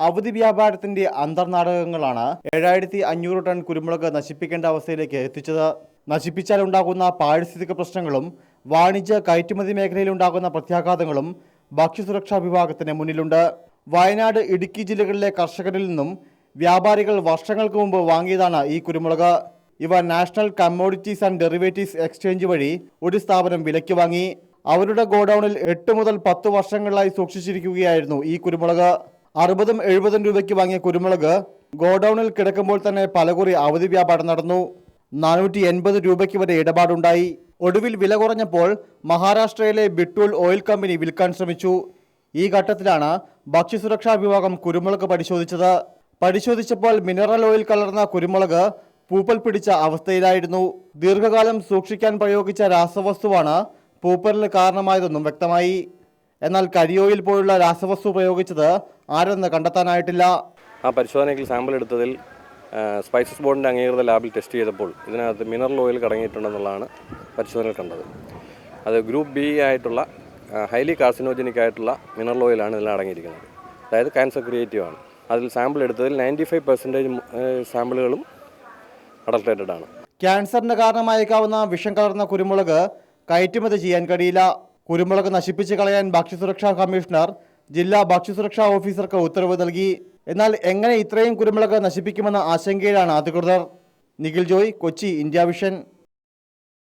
അവധി വ്യാപാരത്തിന്റെ അന്തർനാടകങ്ങളാണ്. ഏഴായിരത്തി അഞ്ഞൂറ് ടൺ കുരുമുളക് നശിപ്പിക്കേണ്ട അവസ്ഥയിലേക്ക് എത്തിച്ചത്. നശിപ്പിച്ചാൽ ഉണ്ടാകുന്ന പാരിസ്ഥിതിക പ്രശ്നങ്ങളും വാണിജ്യ കയറ്റുമതി മേഖലയിൽ ഉണ്ടാകുന്ന പ്രത്യാഘാതങ്ങളും ഭക്ഷ്യസുരക്ഷാ വിഭാഗത്തിന് മുന്നിലുണ്ട്. വയനാട് ഇടുക്കി ജില്ലകളിലെ കർഷകരിൽ നിന്നും വ്യാപാരികൾ വർഷങ്ങൾക്ക് മുമ്പ് വാങ്ങിയതാണ് ഈ കുരുമുളക്. ഇവ national commodities and derivatives exchange വഴി ഒരു സ്ഥാപനം വിലയ്ക്ക് വാങ്ങി. അവരുടെ ഗോഡൌണിൽ എട്ട് മുതൽ പത്ത് വർഷങ്ങളിലായി സൂക്ഷിച്ചിരിക്കുകയായിരുന്നു ഈ കുരുമുളക്. അറുപതും എഴുപതും രൂപയ്ക്ക് വാങ്ങിയ കുരുമുളക് ഗോഡൌണിൽ കിടക്കുമ്പോൾ തന്നെ പലകുറി അവധി വ്യാപാരം നടന്നു. നാനൂറ്റി എൺപത് രൂപയ്ക്ക് വരെ ഇടപാടുണ്ടായി. ഒടുവിൽ വില കുറഞ്ഞപ്പോൾ മഹാരാഷ്ട്രയിലെ ബിട്ടൂൾ ഓയിൽ കമ്പനി വിൽക്കാൻ ശ്രമിച്ചു. ഈ ഘട്ടത്തിലാണ് ഭക്ഷ്യസുരക്ഷാ വിഭാഗം കുരുമുളക് പരിശോധിച്ചത്. പരിശോധിച്ചപ്പോൾ മിനറൽ ഓയിൽ കലർന്ന കുരുമുളക് പൂപ്പൽ പിടിച്ച അവസ്ഥയിലായിരുന്നു. ദീർഘകാലം സൂക്ഷിക്കാൻ പ്രയോഗിച്ച രാസവസ്തുവാണ് പൂപ്പലിന് കാരണമായതെന്നും വ്യക്തമായി. എന്നാൽ കരിയോയിൽ പോലുള്ള രാസവസ്തു ഉപയോഗിച്ചത് ആരെന്ന് കണ്ടെത്താനായിട്ടില്ല. ആ പരിശോധനയ്ക്ക് സാമ്പിൾ എടുത്തതിൽ സ്പൈസസ് ബോർഡിന്റെ അംഗീകൃത ലാബിൽ ടെസ്റ്റ് ചെയ്തപ്പോൾ ഇതിനകത്ത് മിനറൽ ഓയിൽ കടങ്ങിയിട്ടുണ്ടെന്നുള്ളതാണ് പരിശോധനയിൽ കണ്ടത്. അത് ഗ്രൂപ്പ് ബി ആയിട്ടുള്ള ഹൈലി കാർസിനോജനിക് ആയിട്ടുള്ള മിനറൽ ഓയിലാണ് ഇതിൽ അടങ്ങിയിരിക്കുന്നത്. അതായത് ക്യാൻസർ ക്രിയേറ്റീവ് ആണ്. അതിൽ സാമ്പിൾ എടുത്തതിൽ നയന്റി ഫൈവ് പെർസെന്റേജ് സാമ്പിളുകളും അഡൾട്ടേറ്റഡ് ആണ് ക്യാൻസറിന് കാരണമായേക്കാവുന്ന വിഷം കലർന്ന കുരുമുളക് കയറ്റുമതി ചെയ്യാൻ കഴിയില്ല. കുരുമുളക് നശിപ്പിച്ച് കളയാൻ ഭക്ഷ്യസുരക്ഷാ കമ്മീഷണർ ജില്ലാ ഭക്ഷ്യസുരക്ഷാ ഓഫീസർക്ക് ഉത്തരവ് നൽകി. എന്നാൽ എങ്ങനെ ഇത്രയും കുരുമുളക് നശിപ്പിക്കുമെന്ന ആശങ്കയിലാണ് അധികൃതർ. Nikhil Joy Kochi India Vision.